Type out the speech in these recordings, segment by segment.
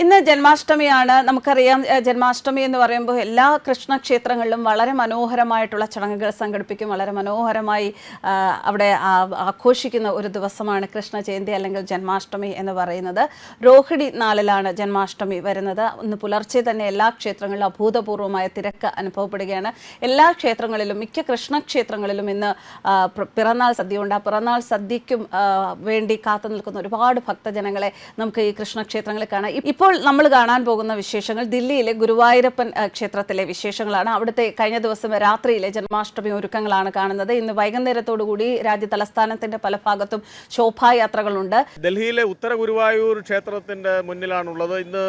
ഇന്ന് ജന്മാഷ്ടമിയാണ്. നമുക്കറിയാം ജന്മാഷ്ടമി എന്ന് പറയുമ്പോൾ എല്ലാ കൃഷ്ണക്ഷേത്രങ്ങളിലും വളരെ മനോഹരമായിട്ടുള്ള ചടങ്ങുകൾ സംഘടിപ്പിക്കും. വളരെ മനോഹരമായി അവിടെ ആഘോഷിക്കുന്ന ഒരു ദിവസമാണ് കൃഷ്ണ ജയന്തി അല്ലെങ്കിൽ ജന്മാഷ്ടമി എന്ന് പറയുന്നത്. രോഹിണി നാളിലാണ് ജന്മാഷ്ടമി വരുന്നത്. ഇന്ന് പുലർച്ചെ തന്നെ എല്ലാ ക്ഷേത്രങ്ങളിലും അഭൂതപൂർവമായ തിരക്ക് അനുഭവപ്പെടുകയാണ്. എല്ലാ ക്ഷേത്രങ്ങളിലും മിക്ക കൃഷ്ണക്ഷേത്രങ്ങളിലും ഇന്ന് പിറന്നാൾ സദ്യ പിറന്നാൾ സദ്യയുണ്ട്. ആ പിറന്നാൾ സദ്യയ്ക്കും വേണ്ടി കാത്തു നിൽക്കുന്ന ഒരുപാട് ഭക്തജനങ്ങളെ നമുക്ക് ഈ കൃഷ്ണക്ഷേത്രങ്ങളിൽ കാണാം. ഇപ്പോൾ നമ്മൾ കാണാൻ പോകുന്ന വിശേഷങ്ങൾ ദില്ലിയിലെ ഗുരുവായൂരപ്പൻ ക്ഷേത്രത്തിലെ വിശേഷങ്ങളാണ്. അവിടുത്തെ കഴിഞ്ഞ ദിവസം രാത്രിയിലെ ജന്മാഷ്ടമി ഒരുക്കങ്ങളാണ് കാണുന്നത്. ഇന്ന് വൈകുന്നേരത്തോടുകൂടി രാജ്യ തലസ്ഥാനത്തിന്റെ പല ഭാഗത്തും ശോഭായാത്രകളുണ്ട്. ഡൽഹിയിലെ ഉത്തര ഗുരുവായൂർ ക്ഷേത്രത്തിന്റെ മുന്നിലാണുള്ളത്. ഇന്ന്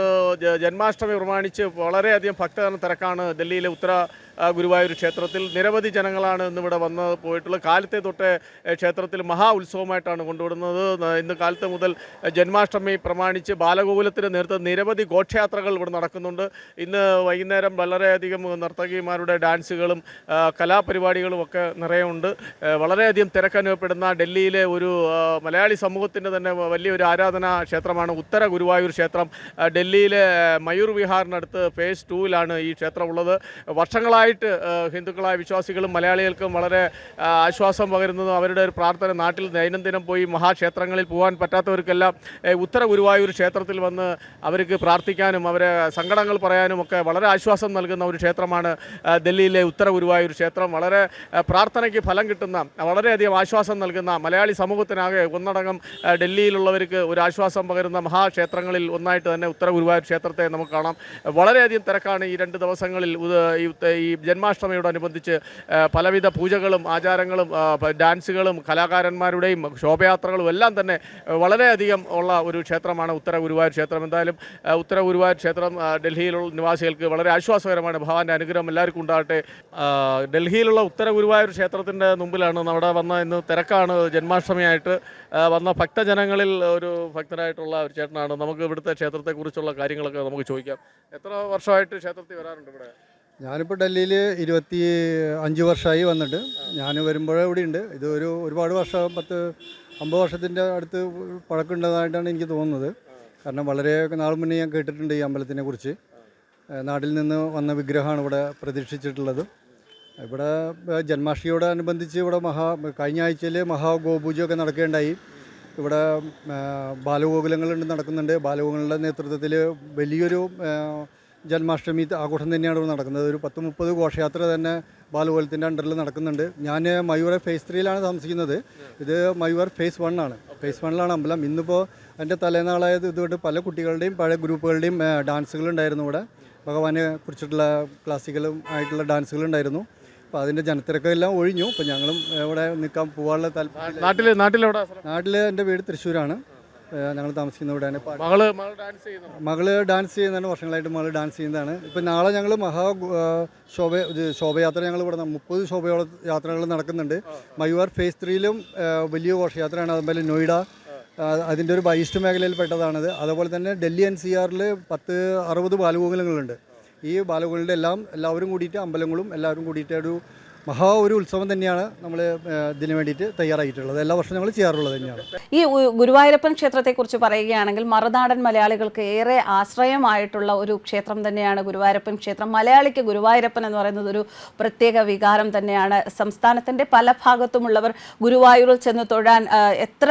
ജന്മാഷ്ടമി പ്രമാണിച്ച് വളരെയധികം ഭക്തജന തിരക്കാണ് ഡൽഹിയിലെ ഉത്തര ഗുരുവായൂർ ക്ഷേത്രത്തിൽ നിരവധി ജനങ്ങളാണ് ഇന്നിവിടെ വന്ന് പോയിട്ടുള്ളത്. കാലത്തെ തൊട്ട് ക്ഷേത്രത്തിൽ മഹാ ഉത്സവമായിട്ടാണ് കൊണ്ടുവിടുന്നത് ഇന്ന് കാലത്ത് മുതൽ ജന്മാഷ്ടമി പ്രമാണിച്ച് ബാലഗോകുലത്തിന് നേതൃത്വം നിരവധി ഘോഷയാത്രകൾ ഇവിടെ നടക്കുന്നുണ്ട്. ഇന്ന് വൈകുന്നേരം വളരെയധികം നർത്തകിമാരുടെ ഡാൻസുകളും കലാപരിപാടികളും ഒക്കെ നിറയുണ്ട് വളരെയധികം തിരക്കനുഭവപ്പെടുന്ന ഡൽഹിയിലെ ഒരു മലയാളി സമൂഹത്തിന്റെ തന്നെ വലിയൊരു ആരാധനാ ക്ഷേത്രമാണ് ഉത്തര ഗുരുവായൂർ ക്ഷേത്രം. ഡൽഹിയിലെ മയൂർ വിഹാറിനടുത്ത് ഫേസ് ടൂവിലാണ് ഈ ക്ഷേത്രം ഉള്ളത് വർഷങ്ങളായിട്ട് ഹിന്ദുക്കളായ വിശ്വാസികളും മലയാളികൾക്കും വളരെ ആശ്വാസം പകരുന്നതും അവരുടെ ഒരു പ്രാർത്ഥന നാട്ടിൽ ദൈനംദിനം പോയി മഹാക്ഷേത്രങ്ങളിൽ പോകാൻ പറ്റാത്തവർക്കെല്ലാം ഉത്തര ഗുരുവായൂർ ക്ഷേത്രത്തിൽ വന്ന് അവർക്ക് പ്രാർത്ഥിക്കാനും അവരെ സങ്കടങ്ങൾ പറയാനും ഒക്കെ വളരെ ആശ്വാസം നൽകുന്ന ഒരു ക്ഷേത്രമാണ് ഡൽഹിയിലെ ഉത്തര ഗുരുവായൂർ ക്ഷേത്രം. വളരെ പ്രാർത്ഥനയ്ക്ക് ഫലം കിട്ടുന്ന വളരെയധികം ആശ്വാസം നൽകുന്ന മലയാളി സമൂഹത്തിനാകെ ഒന്നടങ്കം ഡൽഹിയിലുള്ളവർക്ക് ഒരു ആശ്വാസം പകരുന്ന മഹാക്ഷേത്രങ്ങളിൽ ഒന്നായിട്ട് തന്നെ ഉത്തര ഗുരുവായൂർ ക്ഷേത്രത്തെ നമുക്ക് കാണാം. വളരെയധികം തിരക്കാണ് ഈ രണ്ട് ദിവസങ്ങളിൽ ഈ ജന്മാഷ്ടമിയോടനുബന്ധിച്ച് പലവിധ പൂജകളും ആചാരങ്ങളും ഡാൻസുകളും കലാകാരന്മാരുടെയും ശോഭയാത്രകളും എല്ലാം തന്നെ വളരെയധികം ഉള്ള ഒരു ക്ഷേത്രമാണ് ഉത്തര ഗുരുവായൂർ ക്ഷേത്രം. എന്തായാലും ഉത്തര ഗുരുവായൂർ ക്ഷേത്രം ഡൽഹിയിലുള്ള നിവാസികൾക്ക് വളരെ ആശ്വാസകരമാണ്. ഭഗവാന്റെ അനുഗ്രഹം എല്ലാവർക്കും ഉണ്ടാകട്ടെ. ഡൽഹിയിലുള്ള ഉത്തര ഗുരുവായൂർ ക്ഷേത്രത്തിന്റെ മുമ്പിലാണ് നമ്മുടെ വന്ന ഇന്ന് തിരക്കാണ്. ജന്മാഷ്ടമിയായിട്ട് വന്ന ഭക്തജനങ്ങളിൽ ഒരു ഭക്തരായിട്ടുള്ള ഒരു ചേട്ടനാണ്. നമുക്ക് ഇവിടുത്തെ ക്ഷേത്രത്തെക്കുറിച്ചുള്ള കാര്യങ്ങളൊക്കെ നമുക്ക് ചോദിക്കാം. എത്ര വർഷമായിട്ട് ക്ഷേത്രത്തിൽ വരാറുണ്ട് ഇവിടെ? ഞാനിപ്പോൾ ഡൽഹിയിൽ ഇരുപത്തി അഞ്ച് വർഷമായി വന്നിട്ട്. ഞാൻ വരുമ്പോഴേ ഇവിടെ ഉണ്ട് ഇത് ഒരു ഒരുപാട് വർഷം പത്ത് അമ്പത് വർഷത്തിന്റെ അടുത്ത് പഴക്കമുള്ളതായിട്ടാണ് എനിക്ക് തോന്നുന്നത്. കാരണം വളരെ നാൾ മുന്നേ ഞാൻ കേട്ടിട്ടുണ്ട് ഈ അമ്പലത്തിനെ കുറിച്ച്. നാട്ടിൽ നിന്ന് വന്ന വിഗ്രഹമാണ് ഇവിടെ പ്രതീക്ഷിച്ചിട്ടുള്ളത്. ഇവിടെ ജന്മാഷ്ടമിയോടനുബന്ധിച്ച് ഇവിടെ മഹാ കഴിഞ്ഞ ആഴ്ചയിൽ മഹാഗോപൂജയൊക്കെ നടക്കേണ്ടായി ഇവിടെ ബാലഗോകുലങ്ങളുണ്ട് നടക്കുന്നുണ്ട്. ബാലഗോകുലങ്ങളുടെ നേതൃത്വത്തിൽ വലിയൊരു ജന്മാഷ്ടമി ആഘോഷം തന്നെയാണ് ഇവിടെ നടക്കുന്നത്. ഒരു പത്ത് മുപ്പത് ഘോഷയാത്ര തന്നെ ബാലുപോലത്തിന്റെ അണ്ടറിൽ നടക്കുന്നുണ്ട്. ഞാൻ മയൂർ ഫേസ് ത്രീയിലാണ് താമസിക്കുന്നത്. ഇത് മയൂർ ഫേസ് വണ്ണാണ് ഫേസ് വണ്ണിലാണ് അമ്പലം. ഇന്നിപ്പോൾ എന്റെ തലേനാളായത് ഇതുകൊണ്ട് പല കുട്ടികളുടെയും പഴയ ഗ്രൂപ്പുകളുടെയും ഡാൻസുകളുണ്ടായിരുന്നു ഇവിടെ. ഭഗവാനെ കുറിച്ചിട്ടുള്ള ക്ലാസിക്കലും ആയിട്ടുള്ള ഡാൻസുകളുണ്ടായിരുന്നു അപ്പോൾ അതിന്റെ ജനത്തിരക്കെല്ലാം ഒഴിഞ്ഞു. അപ്പോൾ ഞങ്ങളും ഇവിടെ നിൽക്കാൻ പോകാനുള്ള താല്പര്യം നാട്ടിൽ നാട്ടിലെവിടെ നാട്ടിൽ എന്റെ വീട് തൃശ്ശൂരാണ്. ഞങ്ങൾ താമസിക്കുന്ന ഇവിടെയാണ് മകൾ ഡാൻസ് ചെയ്യുന്നു മകൾ ഡാൻസ് ചെയ്യുന്നതാണ് വർഷങ്ങളായിട്ട് മകൾ ഡാൻസ് ചെയ്യുന്നതാണ്. ഇപ്പം നാളെ ഞങ്ങൾ മഹാ ശോഭ ശോഭയാത്ര ഞങ്ങൾ ഇവിടെ മുപ്പത് ശോഭയോളം യാത്രകൾ നടക്കുന്നുണ്ട്. മയൂർ ഫേസ് ത്രീയിലും വലിയ ഘോഷയാത്രയാണ്. അതുപോലെ നോയിഡ അതിന്റെ ഒരു ബൈസ്റ്റ് മേഖലയിൽ പെട്ടതാണത്. അതുപോലെ തന്നെ ഡൽഹി എൻ സി ആറിൽ പത്ത് അറുപത് ബാലഗോകുലങ്ങളുണ്ട്. ഈ ബാലഗോകുലങ്ങളുടെ എല്ലാം എല്ലാവരും കൂടിയിട്ട് അമ്പലങ്ങളും എല്ലാവരും കൂടിയിട്ട് ഒരു മഹാ ഒരു ഉത്സവം തന്നെയാണ് നമ്മൾ ഇതിന് വേണ്ടിയിട്ട് തയ്യാറായിട്ടുള്ളത് എല്ലാ വർഷവും ഞങ്ങൾ ചെയ്യാറുള്ളത് തന്നെയാണ്. ഈ ഗുരുവായൂരപ്പൻ ക്ഷേത്രത്തെക്കുറിച്ച് പറയുകയാണെങ്കിൽ മറുനാടൻ മലയാളികൾക്ക് ഏറെ ആശ്രയമായിട്ടുള്ള ഒരു ക്ഷേത്രം തന്നെയാണ് ഗുരുവായൂരപ്പൻ ക്ഷേത്രം. മലയാളിക്ക് ഗുരുവായൂരപ്പൻ എന്ന് പറയുന്നത് ഒരു പ്രത്യേക വികാരം തന്നെയാണ്. സംസ്ഥാനത്തിന്റെ പല ഭാഗത്തുമുള്ളവർ ഗുരുവായൂരിൽ ചെന്ന് തൊഴാൻ എത്ര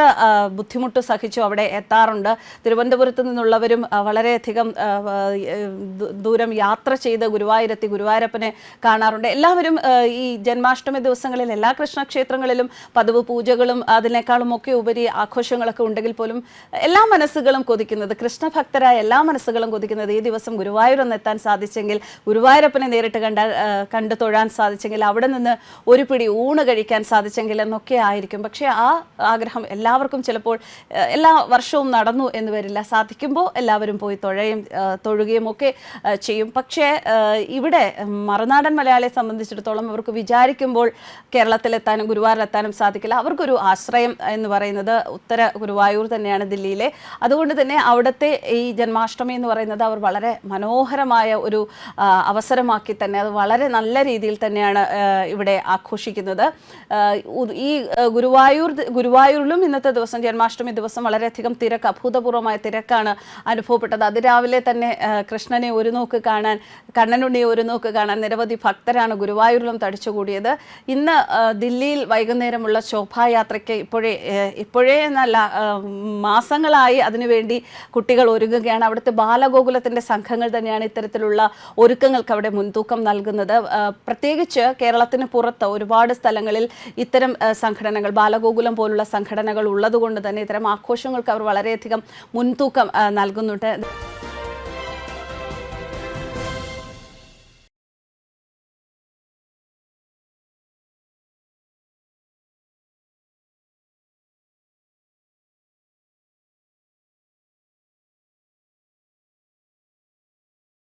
ബുദ്ധിമുട്ട് സഹിച്ചു അവിടെ എത്താറുണ്ട്. തിരുവനന്തപുരത്ത് നിന്നുള്ളവരും വളരെയധികം ദൂരം യാത്ര ചെയ്ത് ഗുരുവായൂരെത്തി ഗുരുവായൂരപ്പനെ കാണാറുണ്ട്. എല്ലാവരും ഈ ജന്മാഷ്ടമി ദിവസങ്ങളിൽ എല്ലാ കൃഷ്ണക്ഷേത്രങ്ങളിലും പതിവ് പൂജകളും അതിനേക്കാളും ഒക്കെ ഉപരി ആഘോഷങ്ങളൊക്കെ ഉണ്ടെങ്കിൽ പോലും എല്ലാ മനസ്സുകളും കൊതിക്കുന്നത് കൃഷ്ണഭക്തരായ എല്ലാ മനസ്സുകളും കൊതിക്കുന്നത് ഈ ദിവസം ഗുരുവായൂർ എത്താൻ സാധിച്ചെങ്കിൽ ഗുരുവായൂരപ്പനെ നേരിട്ട് കണ്ട കണ്ടു തൊഴാൻ സാധിച്ചെങ്കിൽ അവിടെ നിന്ന് ഒരു പിടി ഊണ് കഴിക്കാൻ സാധിച്ചെങ്കിൽ എന്നൊക്കെ ആയിരിക്കും. പക്ഷേ ആ ആഗ്രഹം എല്ലാവർക്കും ചിലപ്പോൾ എല്ലാ വർഷവും നടന്നു എന്ന് വരില്ല. സാധിക്കുമ്പോൾ എല്ലാവരും പോയി തൊഴയും തൊഴുകയും ഒക്കെ ചെയ്യും. പക്ഷേ ഇവിടെ മറുനാടൻ മലയാളിയെ സംബന്ധിച്ചിടത്തോളം അവർക്ക് വിചാ വിചാരിക്കുമ്പോൾ കേരളത്തിലെത്താനും ഗുരുവായൂരിലെത്താനും സാധിക്കില്ല. അവർക്കൊരു ആശ്രയം എന്ന് പറയുന്നത് ഉത്തര ഗുരുവായൂർ തന്നെയാണ് ദില്ലിയിലെ. അതുകൊണ്ട് തന്നെ അവിടുത്തെ ഈ ജന്മാഷ്ടമി എന്ന് പറയുന്നത് അവർ വളരെ മനോഹരമായ ഒരു അവസരമാക്കി തന്നെ അത് വളരെ നല്ല രീതിയിൽ തന്നെയാണ് ഇവിടെ ആഘോഷിക്കുന്നത്. ഈ ഗുരുവായൂർ ഗുരുവായൂരിലും ഇന്നത്തെ ദിവസം ജന്മാഷ്ടമി ദിവസം വളരെയധികം തിരക്ക് അഭൂതപൂർവമായ തിരക്കാണ് അനുഭവപ്പെട്ടത്. അതിരാവിലെ തന്നെ കൃഷ്ണനെ ഒരു നോക്ക് കാണാൻ കണ്ണനുണ്ണിയെ ഒരു നോക്ക് കാണാൻ നിരവധി ഭക്തരാണ് ഗുരുവായൂരിലും തടിച്ചുകൂടിയത് ഇന്ന് ദില്ലിയിൽ വൈകുന്നേരമുള്ള ശോഭായാത്രയ്ക്ക് ഇപ്പോഴേ ഇപ്പോഴേ എന്നല്ല മാസങ്ങളായി അതിനുവേണ്ടി കുട്ടികൾ ഒരുങ്ങുകയാണ്. അവിടുത്തെ ബാലഗോകുലത്തിന്റെ സംഘങ്ങൾ തന്നെയാണ് ഇത്തരത്തിലുള്ള ഒരുക്കങ്ങൾക്ക് അവിടെ മുൻതൂക്കം നൽകുന്നത്. പ്രത്യേകിച്ച് കേരളത്തിന് പുറത്ത് ഒരുപാട് സ്ഥലങ്ങളിൽ ഇത്തരം സംഘടനകൾ ബാലഗോകുലം പോലുള്ള സംഘടനകൾ ഉള്ളതുകൊണ്ട് തന്നെ ഇത്തരം ആഘോഷങ്ങൾക്ക് അവർ വളരെയധികം മുൻതൂക്കം നൽകുന്നുണ്ട്.